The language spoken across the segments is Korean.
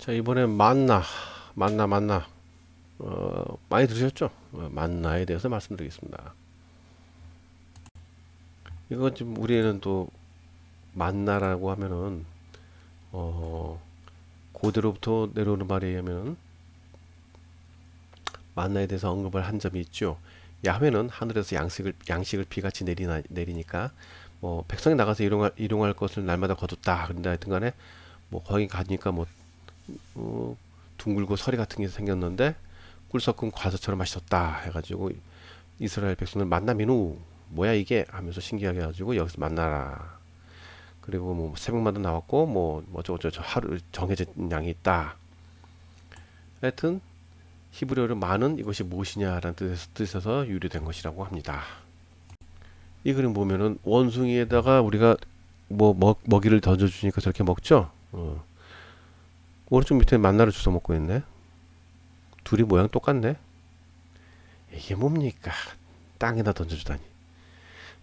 자 이번엔 만나 만나 만나 어, 많이 들으셨죠? 어, 만나에 대해서 말씀드리겠습니다. 이거 지금 우리는 또 만나라고 하면은 어, 고대로부터 내려오는 말에 의하면 만나에 대해서 언급을 한 점이 있죠. 야훼는 하늘에서 양식을 양식을 비같이 내리나, 내리니까 뭐 백성이 나가서 일용할 일용할 것을 날마다 거뒀다. 그런데 하여튼간에 뭐 거기 가니까 뭐 어, 둥글고 서리 같은 게 생겼는데 꿀 섞은 과자처럼 맛있었다 해가지고 이스라엘 백성을 만나민우 뭐야 이게? 하면서 신기하게 해가지고 여기서 만나라. 그리고 뭐 새벽마다 나왔고 뭐 어쩌고저쩌고 하루 정해진 양이 있다. 하여튼 히브리어로 많은 이것이 무엇이냐라는 뜻에서, 뜻에서 유래된 것이라고 합니다. 이 그림 보면은 원숭이에다가 우리가 뭐 먹, 먹이를 던져주니까 저렇게 먹죠? 어. 오른쪽 밑에 만나를 주워 먹고 있네. 둘이 모양 똑같네. 이게 뭡니까? 땅에다 던져주다니.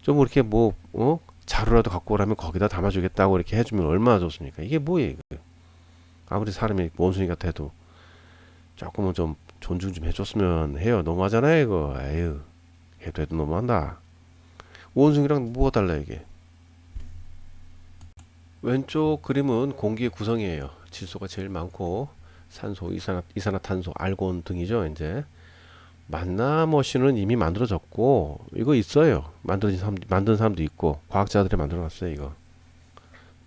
좀 이렇게 뭐, 어? 자루라도 갖고 오라면 거기다 담아주겠다고 이렇게 해주면 얼마나 좋습니까? 이게 뭐예요, 이거? 아무리 사람이 원숭이 같아도 조금은 좀 존중 좀 해줬으면 해요. 너무하잖아요, 이거. 에휴, 해도 해도 너무한다. 원숭이랑 뭐가 달라, 이게? 왼쪽 그림은 공기의 구성이에요. 질소가 제일 많고 산소, 이산화, 이산화탄소, 알곤 등이죠. 이제 만나머신은 이미 만들어졌고 이거 있어요. 만든 사람 만든 사람도 있고 과학자들이 만들어놨어요. 이거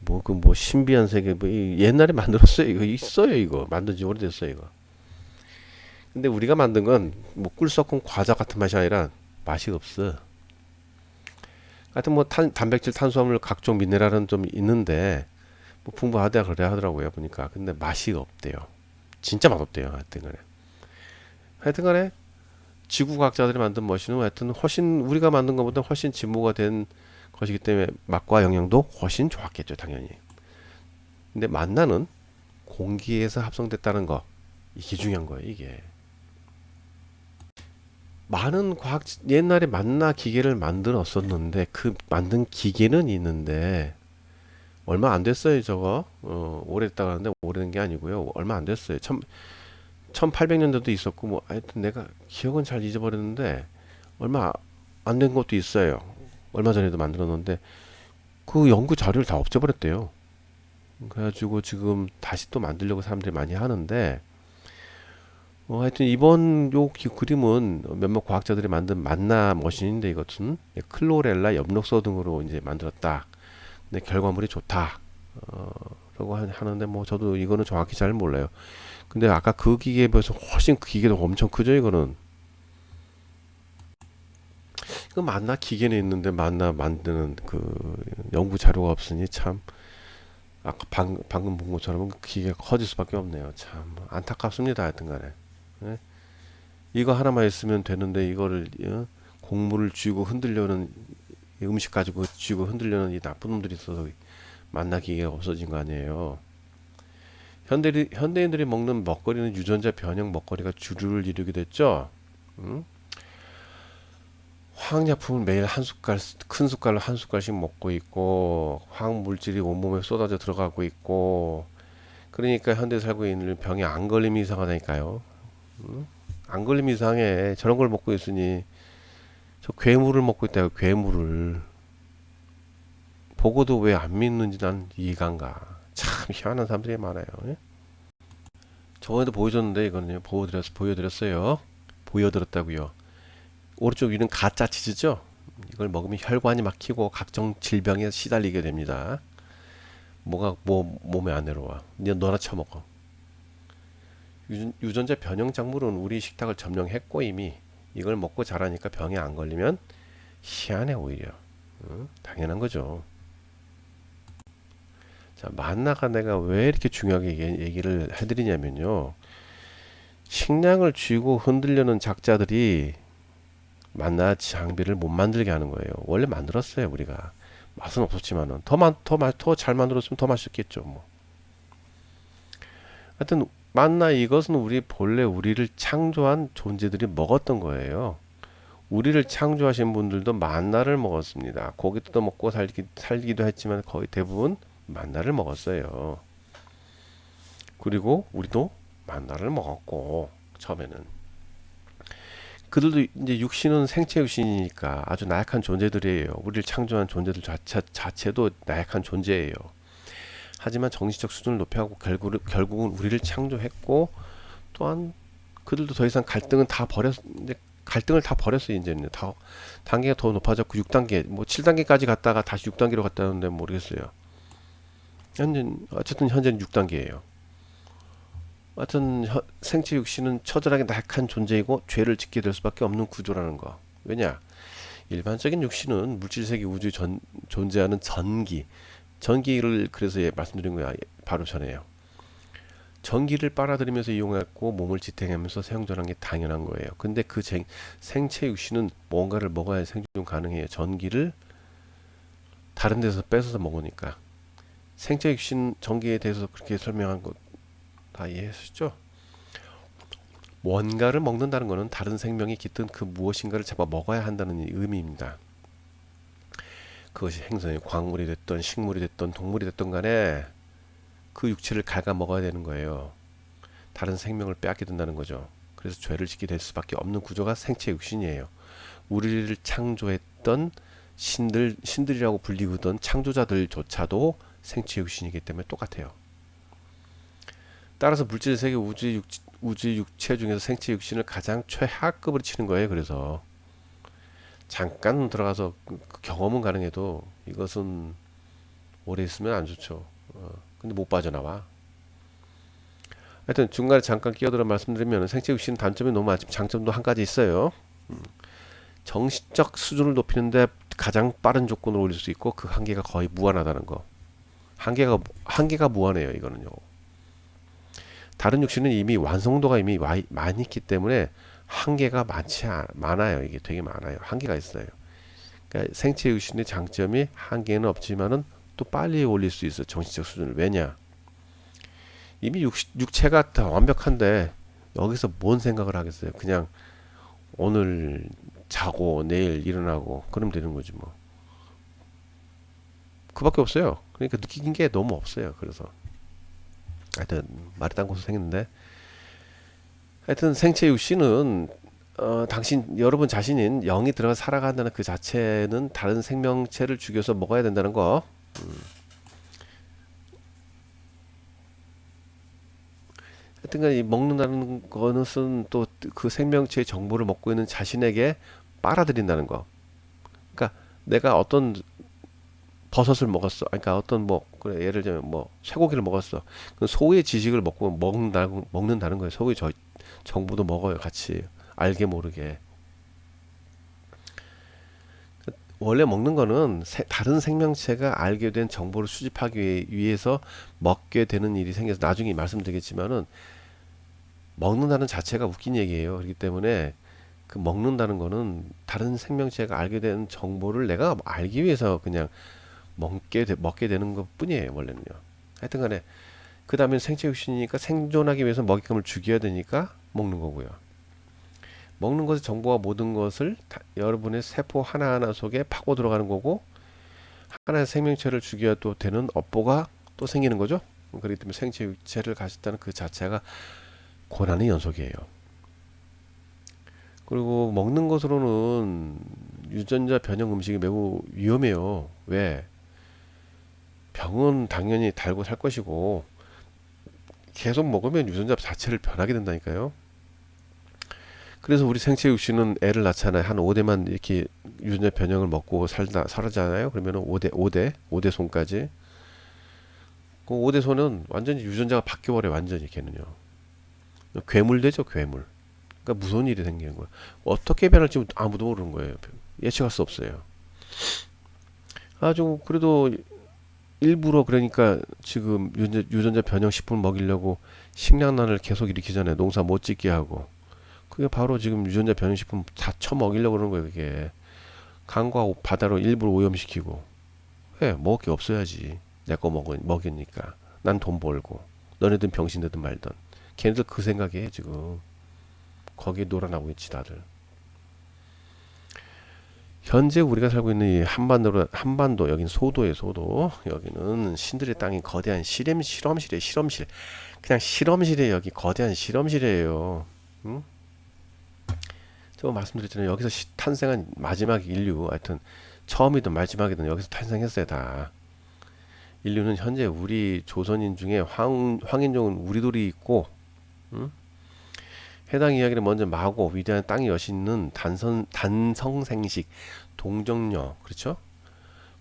뭐그 뭐 신비한 세계 뭐 옛날에 만들었어요. 이거 있어요. 이거 만든 지 오래됐어요. 이거. 근데 우리가 만든 건 뭐 꿀 섞은 과자 같은 맛이 아니라 맛이 없어. 하여튼 뭐 탄, 단백질, 탄수화물, 각종 미네랄은 좀 있는데 뭐 풍부하다 그래 하더라고요 보니까 근데 맛이 없대요. 진짜 맛없대요. 하여튼간에 하여튼간에 지구 과학자들이 만든 머신은 하여튼 훨씬 우리가 만든 것보다 훨씬 진보가 된 것이기 때문에 맛과 영양도 훨씬 좋았겠죠 당연히. 근데 만나는 공기에서 합성됐다는 거 이게 중요한 거예요 이게. 많은 과학 옛날에 만나 기계를 만들었었는데 그 만든 기계는 있는데 얼마 안 됐어요 저거. 어, 오래 됐다 하는데 오래된 게 아니고요. 얼마 안 됐어요. 천, 1800년대도 있었고 뭐 하여튼 내가 기억은 잘 잊어버렸는데 얼마 안 된 것도 있어요. 얼마 전에도 만들었는데 그 연구 자료를 다 없애버렸대요. 그래가지고 지금 다시 또 만들려고 사람들이 많이 하는데 어, 하여튼 이번 요 기- 그림은 몇몇 과학자들이 만든 만나 머신인데 이것은 클로렐라 엽록소 등으로 이제 만들었다. 근데 결과물이 좋다. 어, 라고 하- 하는데 뭐 저도 이거는 정확히 잘 몰라요. 근데 아까 그 기계에 비해서 훨씬 그 기계도 엄청 크죠 이거는. 그 만나 기계는 있는데 만나 만드는 그 연구 자료가 없으니 참 아까 방, 방금 본 것처럼 그 기계가 커질 수밖에 없네요. 참 안타깝습니다. 하여튼간에. 예? 이거 하나만 있으면 되는데 이거를 어? 곡물을 쥐고 흔들려는 이 음식 가지고 쥐고 흔들려는 이 나쁜 놈들이 있어서 만나 기계가 없어진 거 아니에요. 현대 현대인들이 먹는 먹거리는 유전자 변형 먹거리가 주류를 이루게 됐죠. 응? 화학약품은 매일 한 숟갈 큰 숟갈로 한 숟갈씩 먹고 있고 화학 물질이 온몸에 쏟아져 들어가고 있고 그러니까 현대 살고 있는 병에 안 걸림이 이상하다니까요. 응? 안 걸림 이상해. 저런 걸 먹고 있으니 저 괴물을 먹고 있다. 괴물을 보고도 왜 안 믿는지 난 이해가 안 가. 참 희한한 사람들이 많아요. 예? 저번에도 보여줬는데 이거는요. 보여드렸 보여드렸어요. 보여드렸다고요. 오른쪽 위는 가짜 치즈죠. 이걸 먹으면 혈관이 막히고 각종 질병에 시달리게 됩니다. 뭐가 뭐 몸에 안 내려와. 너 너나 처먹어. 유전, 유전 자 변형 작물은 우리 식탁을 점령했고 이미 이걸 먹고 자라니까 병에 안 걸리면 희한해 오히려 응? 당연한 거죠. 자 만나가 내가 왜 이렇게 중요하게 얘기- 얘기를 해드리냐면요. 식량을 쥐고 흔들려는 작자들이 만나 장비를 못 만들게 하는 거예요. 원래 만들었어요 우리가 맛은 없었지만은 더많더맛더잘 만들었으면 더 맛있겠죠 뭐. 하여튼 만나 이것은 우리 본래 우리를 창조한 존재들이 먹었던 거예요. 우리를 창조하신 분들도 만나를 먹었습니다. 고기 뜯어 먹고 살기, 살기도 했지만 거의 대부분 만나를 먹었어요. 그리고 우리도 만나를 먹었고 처음에는 그들도 이제 육신은 생체 육신이니까 아주 나약한 존재들이에요. 우리를 창조한 존재들 자체, 자체도 나약한 존재예요. 하지만 정신적 수준을 높여가고 결국은, 결국은 우리를 창조했고 또한 그들도 더 이상 갈등은 다 버렸 이제 갈등을 다 버렸어요 이제는 다 단계가 더 높아졌고 6단계 뭐 7단계까지 갔다가 다시 6단계로 갔다는데 모르겠어요. 현재 어쨌든 현재는 6단계예요. 하여튼 혀- 생체 육신은 처절하게 나약한 존재이고 죄를 짓게 될 수밖에 없는 구조라는 거. 왜냐? 일반적인 육신은 물질 세계 우주에 전, 존재하는 전기, 전기를 그래서 예, 말씀드린 거야 바로 전에요. 전기를 빨아들이면서 이용했고 몸을 지탱하면서 생존한 게 당연한 거예요. 근데 그 쟁- 생체 육신은 뭔가를 먹어야 생존 가능해요. 전기를 다른 데서 뺏어서 먹으니까. 생체 육신 전기에 대해서 그렇게 설명한 거다 이해하시죠? 뭔가를 먹는다는 것은 다른 생명이 깃든 그 무엇인가를 잡아 먹어야 한다는 의미입니다. 그것이 행성의 광물이 됐던 식물이 됐던 동물이 됐던 간에 그 육체를 갉아 먹어야 되는 거예요. 다른 생명을 빼앗게 된다는 거죠. 그래서 죄를 짓게 될 수밖에 없는 구조가 생체 육신이에요. 우리를 창조했던 신들 신들이라고 불리우던 창조자들조차도 생체 육신이기 때문에 똑같아요. 따라서 물질 세계 우주 육 우주 육체 중에서 생체 육신을 가장 최하급으로 치는 거예요. 그래서 잠깐 들어가서 그- 그 경험은 가능해도 이것은 오래 있으면 안 좋죠. 어, 근데 못 빠져나와. 하여튼 중간에 잠깐 끼어들어 말씀드리면 생체 육신 단점이 너무 많지만 장점도 한 가지 있어요. 음, 정신적 수준을 높이는데 가장 빠른 조건으로 올릴 수 있고 그 한계가 거의 무한하다는 거. 한계가 한계가 무한해요. 이거는요. 다른 육신은 이미 완성도가 이미 와, 많이 있기 때문에 한계가 많지 않, 많아요. 이게 되게 많아요. 한계가 있어요. 그러니까 생체 육신의 장점이 한계는 없지만은 또 빨리 올릴 수 있어. 정신적 수준을. 왜냐? 이미 육, 육체가 다 완벽한데 여기서 뭔 생각을 하겠어요? 그냥 오늘 자고 내일 일어나고 그러면 되는 거지 뭐. 그밖에 없어요. 그러니까 느낀 게 너무 없어요. 그래서 하여튼 말이 딴 곳으로 생겼는데 하여튼 생체 육신은 어, 당신 여러분 자신인 영이 들어가 살아간다는 그 자체는 다른 생명체를 죽여서 먹어야 된다는 거. 음. 하여튼간 이 먹는다는 것은 또 그 생명체의 정보를 먹고 있는 자신에게 빨아들인다는 거. 그러니까 내가 어떤 버섯을 먹었어. 그러니까 어떤 뭐 그래 예를 들면 뭐 쇠고기를 먹었어. 그 소의 지식을 먹고 먹는다 먹는다는 거예요. 소의 저, 정보도 먹어요. 같이 알게 모르게. 원래 먹는 거는 세- 다른 생명체가 알게 된 정보를 수집하기 위해- 위해서 먹게 되는 일이 생겨서 나중에 말씀드리겠지만은 먹는다는 자체가 웃긴 얘기예요. 그렇기 때문에 그 먹는다는 거는 다른 생명체가 알게 된 정보를 내가 알기 위해서 그냥 먹게 되, 먹게 되는 것 뿐이에요. 원래는요. 하여튼간에 그 다음에 생체 육신이니까 생존하기 위해서 먹잇감을 죽여야 되니까 먹는 거고요. 먹는 것의 정보와 모든 것을 다- 여러분의 세포 하나하나 속에 파고 들어가는 거고 하나의 생명체를 죽여야 또 되는 업보가 또 생기는 거죠. 그렇기 때문에 생체 육체를 가졌다는 그 자체가 고난의 연속이에요. 그리고 먹는 것으로는 유전자 변형 음식이 매우 위험해요. 왜? 병은 당연히 달고 살 것이고 계속 먹으면 유전자 자체를 변하게 된다니까요. 그래서 우리 생체 육신은 애를 낳잖아요. 한 5대만 이렇게 유전자 변형을 먹고 살다 살아잖아요. 그러면 은 5대 5대 5대 손까지 그 5대 손은 완전히 유전자가 바뀌어 버려 완전히 걔는요. 괴물 되죠, 괴물. 그러니까 무서운 일이 생기는 거예요. 어떻게 변할지 아무도 모르는 거예요. 예측할 수 없어요. 아주 그래도 일부러 그러니까 지금 유전자, 변형 식품 먹이려고 식량난을 계속 일으키잖아요. 농사 못 짓게 하고. 그게 바로 지금 유전자 변형 식품 다 처먹이려고 그러는 거예요, 그게. 강과 오- 바다로 일부러 오염시키고. 왜? 먹을 게 없어야지. 내 거 먹으, 먹이니까. 난 돈 벌고. 너네들 병신 되든 말든. 걔네들 그 생각이에요, 지금. 거기에 놀아나고 있지, 다들. 현재 우리가 살고 있는 이 한반도로 한반도 여기는 소도의 소도 여기는 신들의 땅이 거대한 실험 실험실이에요 실험실 그냥 실험실에 여기 거대한 실험실이에요. 응? 저 말씀드렸잖아요. 여기서 시- 탄생한 마지막 인류 하여튼 처음이든 마지막이든 여기서 탄생했어요 다. 인류는 현재 우리 조선인 중에 황, 황인종은 우리돌이 있고 응? 해당 이야기를 먼저 마고 위대한 땅의 여신은 단선 단성생식 동정녀 그렇죠?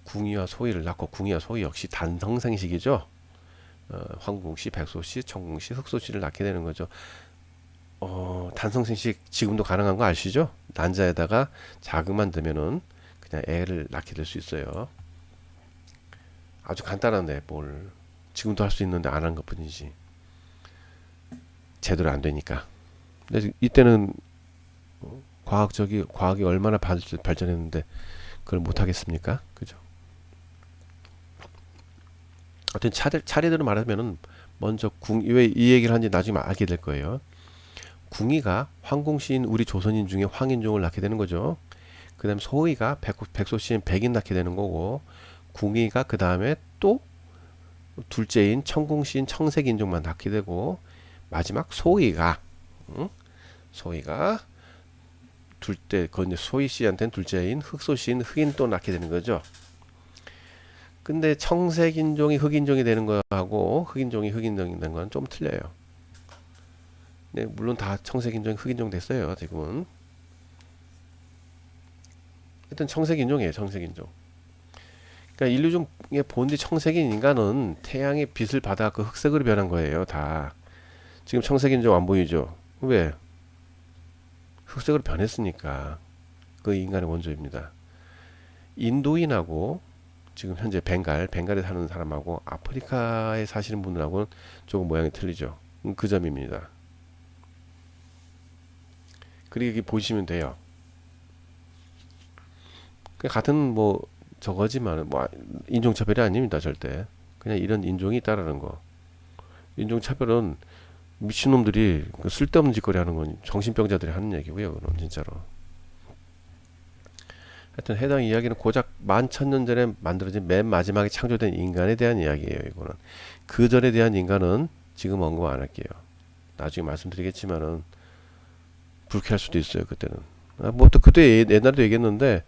궁이와 소희를 낳고 궁이와 소희 역시 단성생식이죠. 어, 황궁씨, 백소씨, 청궁씨, 흑소씨를 낳게 되는 거죠. 어, 단성 생식 지금도 가능한 거 아시죠? 난자에다가 자극만 되면은 그냥 애를 낳게 될 수 있어요. 아주 간단한데 뭘 지금도 할 수 있는데 안 한 것뿐이지. 제대로 안 되니까. 근데 이때는 어, 과학적이 과학이 얼마나 발, 발전했는데 그걸 못 하겠습니까? 그죠? 하여튼 차례, 차례대로 말하면은 먼저 궁, 왜 이 얘기를 하는지 나중에 알게 될 거예요. 궁이가 황궁시인 우리 조선인 중에 황인종을 낳게 되는 거죠. 그 다음 소희가 백, 백소시인 백인 낳게 되는 거고 궁이가 그 다음에 또 둘째인 청궁시인 청색인종만 낳게 되고 마지막 소희가 응? 소희가 둘째 그 이제 소희 씨한테는 둘째인 흑소시인 흑인 또 낳게 되는 거죠. 근데 청색 인종이 흑인종이 되는 거하고 흑인종이 흑인종이 되는 건 좀 틀려요. 네, 물론 다 청색 인종, 흑인종 됐어요. 지금은. 일단 청색 인종이에요. 청색 인종. 그러니까 인류 중에 본디 청색인 인간은 태양의 빛을 받아 그 흑색으로 변한 거예요. 다. 지금 청색 인종 안 보이죠? 왜? 흑색으로 변했으니까. 그 인간의 원조입니다. 인도인하고 지금 현재 벵갈, 벵갈에 사는 사람하고 아프리카에 사시는 분들하고는 조금 모양이 틀리죠. 음, 그 점입니다. 그리고 여기 보시면 돼요. 그 같은 뭐 저거지만 뭐 인종차별이 아닙니다 절대. 그냥 이런 인종이 있다라는 거. 인종차별은 미친놈들이 그 쓸데없는 짓거리 하는 건 정신병자들이 하는 얘기고요. 그럼 진짜로. 하여튼 해당 이야기는 고작 만 천 년 전에 만들어진 맨 마지막에 창조된 인간에 대한 이야기예요. 이거는 그 전에 대한 인간은 지금 언급 안 할게요. 나중에 말씀드리겠지만은 불쾌할 수도 있어요. 그때는 아, 뭐또 그때 예- 옛날에도 얘기했는데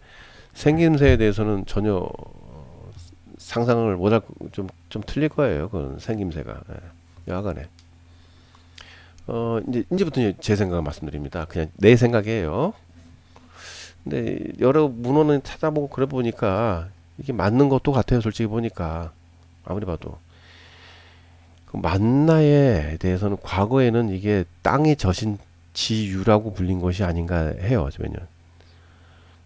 생김새에 대해서는 전혀 어, 상상을 못할 좀 좀 틀릴 거예요. 그건 생김새가 예. 여하간에 어 이제 이제부터 이제 제 생각을 말씀드립니다. 그냥 내 생각이에요. 근데 여러 문헌을 찾아보고 그래 보니까 이게 맞는 것도 같아요. 솔직히 보니까 아무리 봐도 그 만나에 대해서는 과거에는 이게 땅이 젖은 지유라고 불린 것이 아닌가 해요. 왜냐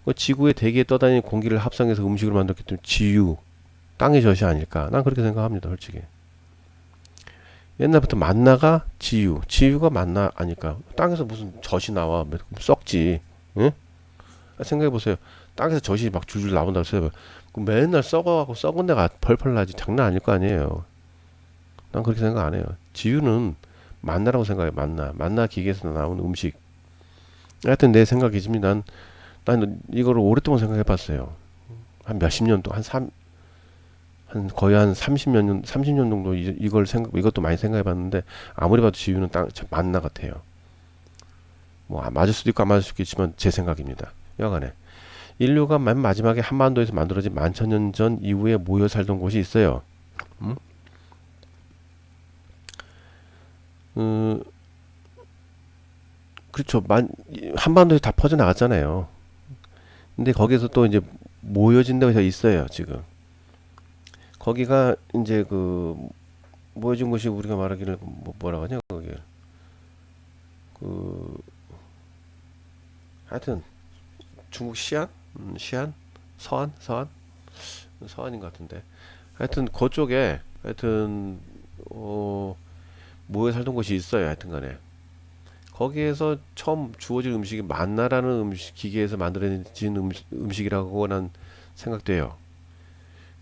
그 지구의 대기에 떠다니는 공기를 합성해서 음식을 만들기 때문에 지유 땅의 젖이 아닐까. 난 그렇게 생각합니다. 솔직히 옛날부터 만나가 지유, 지유가 만나 아닐까. 땅에서 무슨 젖이 나와 썩지. 응? 생각해 보세요. 땅에서 젖이 막 줄줄 나온다고 해서 그 맨날 썩어갖고 썩은 데가 펄펄 나지 장난 아닐 거 아니에요. 난 그렇게 생각 안 해요. 지유는 만나라고 생각해 만나. 만나 기계에서 나오는 음식. 하여튼 내 생각이지만 난, 난 이거를 오랫동안 생각해 봤어요. 한 몇십 년 동안 한 삼, 한 거의 한 30몇 년, 30년 정도 이, 이걸 생각, 이것도 많이 생각해 봤는데 아무리 봐도 지유는 땅, 저 만나 같아요. 뭐 아, 맞을 수도 있고 안 맞을 수도 있지만 제 생각입니다. 여간에 인류가 맨 마지막에 한반도에서 만들어진 만천 년 전 이후에 모여 살던 곳이 있어요. 음? 음, 그렇죠. 만, 한반도에 다 퍼져 나갔잖아요. 근데 거기서 또 이제 모여진 데가 있어요, 지금. 거기가 이제 그 모여진 곳이 우리가 말하기를 뭐 뭐라고 하냐, 거기. 그 하여튼 중국 시안, 음, 시안, 서안, 서안, 서안인 것 같은데. 하여튼 그쪽에 하여튼 어 모여 살던 곳이 있어요. 하여튼 간에 거기에서 처음 주어진 음식이 만나라는 음식 기계에서 만들어진 음식, 음식이라고 난 생각돼요.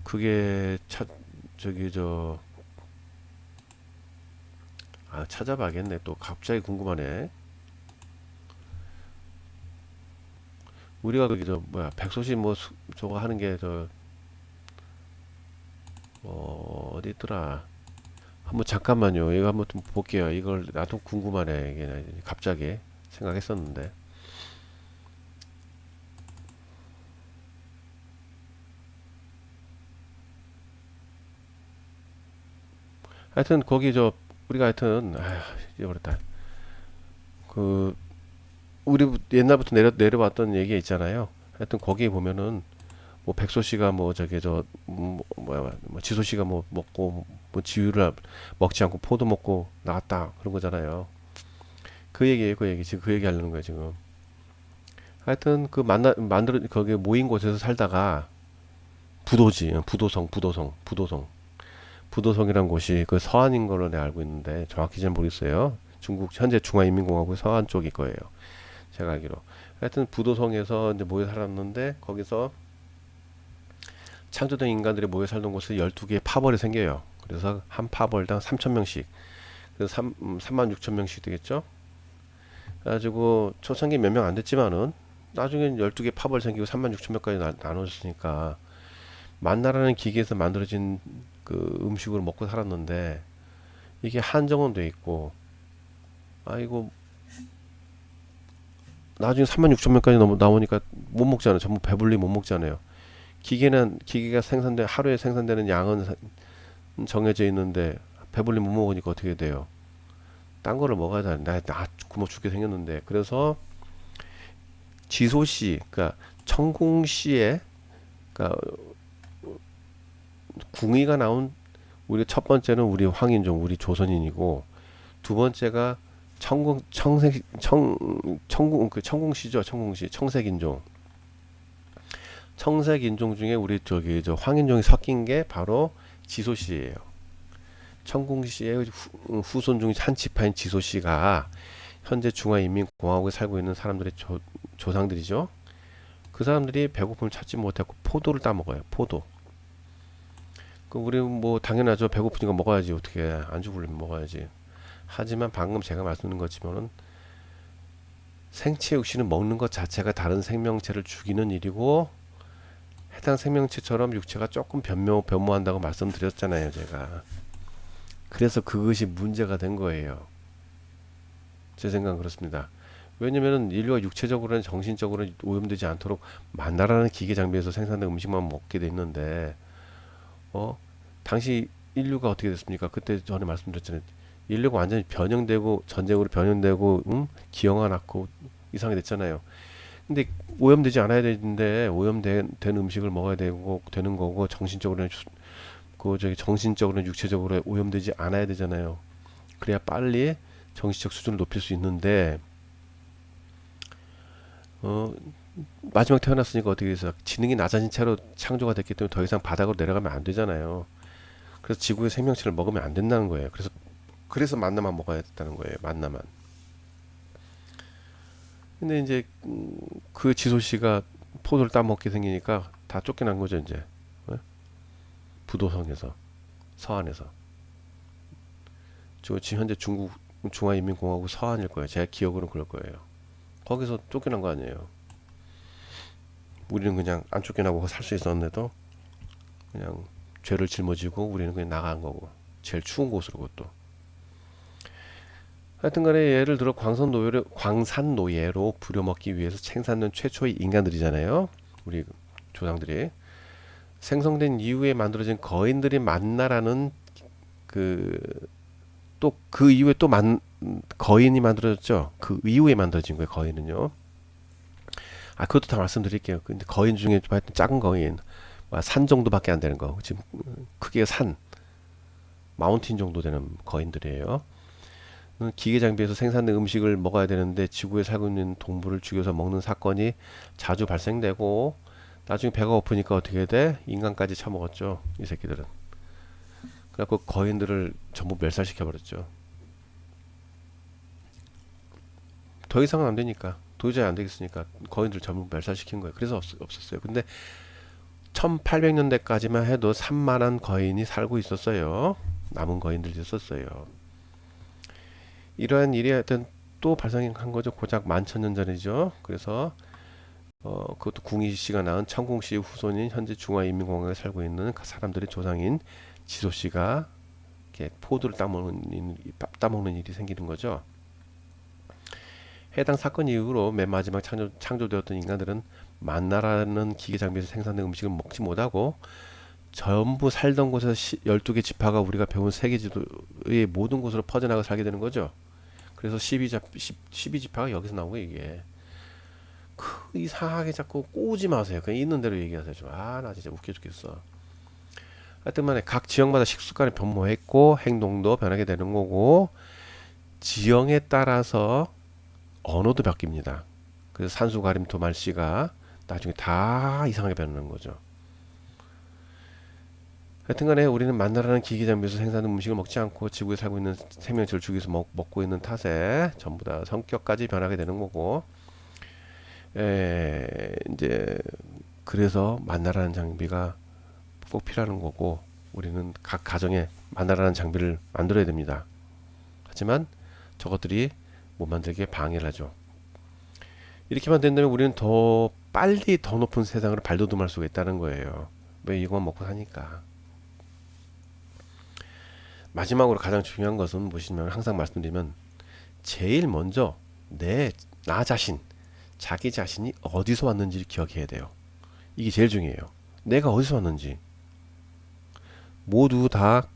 그게 차 저기 저 아, 찾아봐야겠네. 또 갑자기 궁금하네. 우리가 거기 저 뭐야 백소시 뭐 수- 저거 하는 게 저 어, 어디 있더라 한번 잠깐만요. 이거 한번 좀 볼게요. 이걸 나도 궁금하네. 이게 갑자기 생각했었는데. 하여튼 거기 저 우리가 하여튼 아 잊어버렸다. 그 우리 옛날부터 내려 내려왔던 얘기 있잖아요. 하여튼 거기 보면은 뭐 백소 씨가 뭐 저기 저 음, 뭐, 뭐야 뭐 지소 씨가 뭐 먹고 뭐 지유를 먹지 않고 포도 먹고 나갔다 그런 거잖아요. 그 얘기예요, 그 얘기. 지금 그 얘기 하려는 거예요, 지금. 하여튼 그 만나 만들어 거기 모인 곳에서 살다가 부도지, 어, 부도성, 부도성, 부도성, 부도성이란 곳이 그 서안인 걸로 내가 알고 있는데 정확히 잘 모르겠어요. 중국 현재 중화인민공화국 서안 쪽일 거예요. 제가 알기로. 하여튼 부도성에서 이제 모여 살았는데 거기서 창조된 인간들이 모여 살던 곳에 12개의 파벌이 생겨요. 그래서 한 파벌당 3,000명씩. 그래서 3, 음, 3만 6천 명씩 되겠죠? 그래가지고 초창기 몇 명 안 됐지만은 나중엔 12개 파벌 생기고 3만 6천 명까지 나, 나눠졌으니까 만나라는 기계에서 만들어진 그 음식으로 먹고 살았는데 이게 한정은 돼 있고 아이고 나중에 3만 6천 명까지 넘어 나오니까 못 먹잖아요. 전부 배불리 못 먹잖아요. 기계는 기계가 생산된 하루에 생산되는 양은 사- 정해져 있는데 배불리 못 먹으니까 어떻게 돼요? 딴 거를 먹어야 돼. 나, 나 굶어 죽게 생겼는데 그래서 지소씨, 그러니까 청궁씨의 그러니까 궁이가 나온 우리 첫 번째는 우리 황인종, 우리 조선인이고 두 번째가 청궁 청색 청 청궁 그 청궁씨죠, 청궁씨, 청색인종. 청색 인종 중에 우리 저기 저 황인종이 섞인 게 바로 지소 씨예요. 청궁 씨의 후, 후손 중한 지파인 지소 씨가 현재 중화인민공화국에 살고 있는 사람들의 조, 조상들이죠. 그 사람들이 배고픔을 찾지 못하고 포도를 따 먹어요. 포도. 그 우리 뭐 당연하죠. 배고프니까 먹어야지. 어떻게 안 죽으려면 먹어야지. 하지만 방금 제가 말씀드린 것처럼은 생체 육신은 먹는 것 자체가 다른 생명체를 죽이는 일이고 해당 생명체처럼 육체가 조금 변모 변모한다고 말씀드렸잖아요, 제가. 그래서 그것이 문제가 된 거예요. 제 생각은 그렇습니다. 왜냐면은 인류가 육체적으로는 정신적으로 오염되지 않도록 만나라는 기계 장비에서 생산된 음식만 먹게 돼 있는데, 어, 당시 인류가 어떻게 됐습니까? 그때 전에 말씀드렸잖아요. 인류가 완전히 변형되고 전쟁으로 변형되고, 음? 기형아 낳고 이상하게 됐잖아요. 근데 오염되지 않아야 되는데 오염된 된 음식을 먹어야 되고 되는 거고 정신적으로는 수- 그 저기 정신적으로는 육체적으로 오염되지 않아야 되잖아요. 그래야 빨리 정신적 수준을 높일 수 있는데 어 마지막 태어났으니까 어떻게 해서 지능이 낮아진 채로 창조가 됐기 때문에 더 이상 바닥으로 내려가면 안 되잖아요. 그래서 지구의 생명체를 먹으면 안 된다는 거예요. 그래서 그래서 만나만 먹어야 됐다는 거예요. 만나만. 근데 이제 음, 그 지소 씨가 포도를 따먹게 생기니까 다 쫓겨난 거죠 이제. 어? 부도성에서 서안에서. 저 지금 현재 중국 중화인민공화국 서안일 거예요. 제 기억으로는 그럴 거예요. 거기서 쫓겨난 거 아니에요. 우리는 그냥 안 쫓겨나고 살 수 있었는데도 그냥 죄를 짊어지고 우리는 그냥 나간 거고. 제일 추운 곳으로 그것도 하여튼간에 예를 들어 광산 노예로 광산 노예로 부려먹기 위해서 생산된 최초의 인간들이잖아요. 우리 조상들이 생성된 이후에 만들어진 거인들이 만나라는 그 또 그 이후에 또 만 거인이 만들어졌죠. 그 이후에 만들어진 거예요. 거인은요. 아 그것도 다 말씀드릴게요. 근데 거인 중에 좀 하여튼 작은 거인 뭐산 정도밖에 안 되는 거 지금 크기가 산 마운틴 정도 되는 거인들이에요. 음, 기계 장비에서 생산된 음식을 먹어야 되는데 지구에 살고 있는 동물을 죽여서 먹는 사건이 자주 발생되고 나중에 배가 고프니까 어떻게 돼? 인간까지 처먹었죠. 이 새끼들은. 그래갖고 거인들을 전부 멸살시켜 버렸죠. 더 이상은 안 되니까 도저히 안 되겠으니까 거인들 전부 멸살시킨 거예요. 그래서 없, 없었어요. 근데 1800년대까지만 해도 3만한 거인이 살고 있었어요. 남은 거인들이 있었어요. 이러한 일이 하여튼 또 발생한 거죠. 고작 만천 년 전이죠. 그래서 어, 그것도 궁이 씨가 낳은 천공 씨의 후손인 현재 중화인민공화국에 살고 있는 그 사람들의 조상인 지소 씨가 이렇게 포도를 따먹는 일- 따먹는 일이 생기는 거죠. 해당 사건 이후로 맨 마지막 창조, 창조되었던 인간들은 만나라는 기계 장비에서 생산된 음식을 먹지 못하고 전부 살던 곳에서 시, 12개 지파가 우리가 배운 세계지도의 모든 곳으로 퍼져나가 살게 되는 거죠. 그래서 12자, 10, 12 지파가 여기서 나온 거예요, 이게. 그 이상하게 자꾸 꼬우지 마세요. 그냥 있는 대로 얘기하세요. 좀. 아, 나 진짜 웃겨 죽겠어. 하여튼 간에 각 지역마다 식습관이 변모했고 행동도 변하게 되는 거고 지형에 따라서 언어도 바뀝니다. 그래서 산수 가림 도말 씨가 나중에 다 이상하게 변하는 거죠. 하여튼간에 우리는 만나라는 기계 장비에서 생산된 음식을 먹지 않고 지구에 살고 있는 생명체를 죽여서 먹, 먹고 있는 탓에 전부 다 성격까지 변하게 되는 거고, 에, 이제 그래서 만나라는 장비가 꼭 필요한 거고, 우리는 각 가정에 만나라는 장비를 만들어야 됩니다. 하지만 저것들이 못 만들게 방해를 하죠. 이렇게만 된다면 우리는 더 빨리 더 높은 세상을 발돋움할 수가 있다는 거예요. 왜 이것만 먹고 사니까. 마지막으로 가장 중요한 것은 무엇이냐면 항상 말씀드리면 제일 먼저 내 나 자신, 자기 자신이 어디서 왔는지를 기억해야 돼요. 이게 제일 중요해요. 내가 어디서 왔는지. 모두 다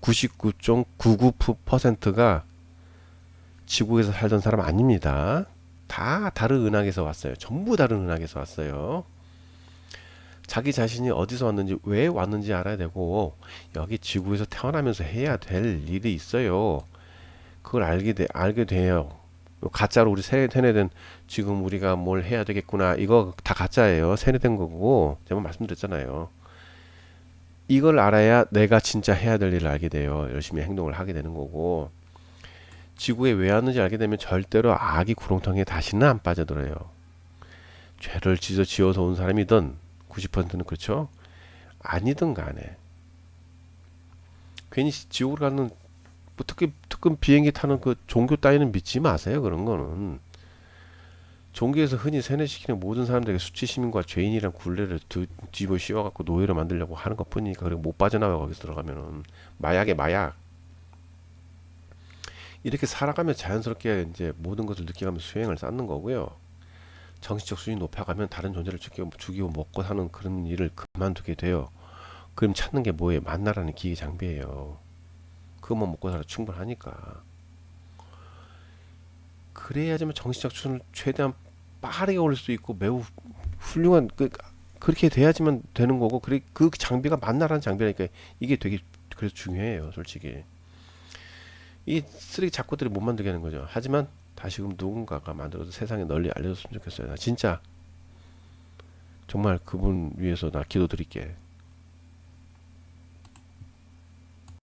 99.99%가 지구에서 살던 사람 아닙니다. 다 다른 은하에서 왔어요. 전부 다른 은하에서 왔어요. 자기 자신이 어디서 왔는지 왜 왔는지 알아야 되고 여기 지구에서 태어나면서 해야 될 일이 있어요. 그걸 알게 돼 알게 돼요. 가짜로 우리 세- 세뇌된 지금 우리가 뭘 해야 되겠구나 이거 다 가짜예요. 세뇌된 거고 제가 말씀드렸잖아요. 이걸 알아야 내가 진짜 해야 될 일을 알게 돼요. 열심히 행동을 하게 되는 거고 지구에 왜 왔는지 알게 되면 절대로 악이 구렁텅이에 다시는 안 빠져들어요. 죄를 지어 지어서 온 사람이든 90%는 그렇죠. 아니든 간에 괜히 지옥으로 가는 뭐 특히 특급 비행기 타는 그 종교 따위는 믿지 마세요. 그런 거는 종교에서 흔히 세뇌시키는 모든 사람들에게 수치심과 죄인이란 굴레를 두- 뒤집어 씌워갖고 노예로 만들려고 하는 것뿐이니까 그리고 못 빠져나와 거기서 들어가면은 마약에 마약 이렇게 살아가면 자연스럽게 이제 모든 것을 느껴가면서 수행을 쌓는 거고요. 정신적 수준이 높아가면 다른 존재를 죽이고, 죽이고 먹고 사는 그런 일을 그만두게 돼요. 그럼 찾는 게 뭐예요? 만나라는 기계 장비예요. 그것만 먹고 살아 충분하니까. 그래야지만 정신적 수준을 최대한 빠르게 올릴 수 있고 매우 훌륭한 그 그렇게 돼야지만 되는 거고 그래 그 장비가 만나라는 장비라니까 이게 되게 그래서 중요해요, 솔직히. 이 쓰레기 작고들이 못 만들게 하는 거죠. 하지만 다시금 누군가가 만들어서 세상에 널리 알려줬으면 좋겠어요. 나 진짜 정말 그분 위해서 나 기도드릴게.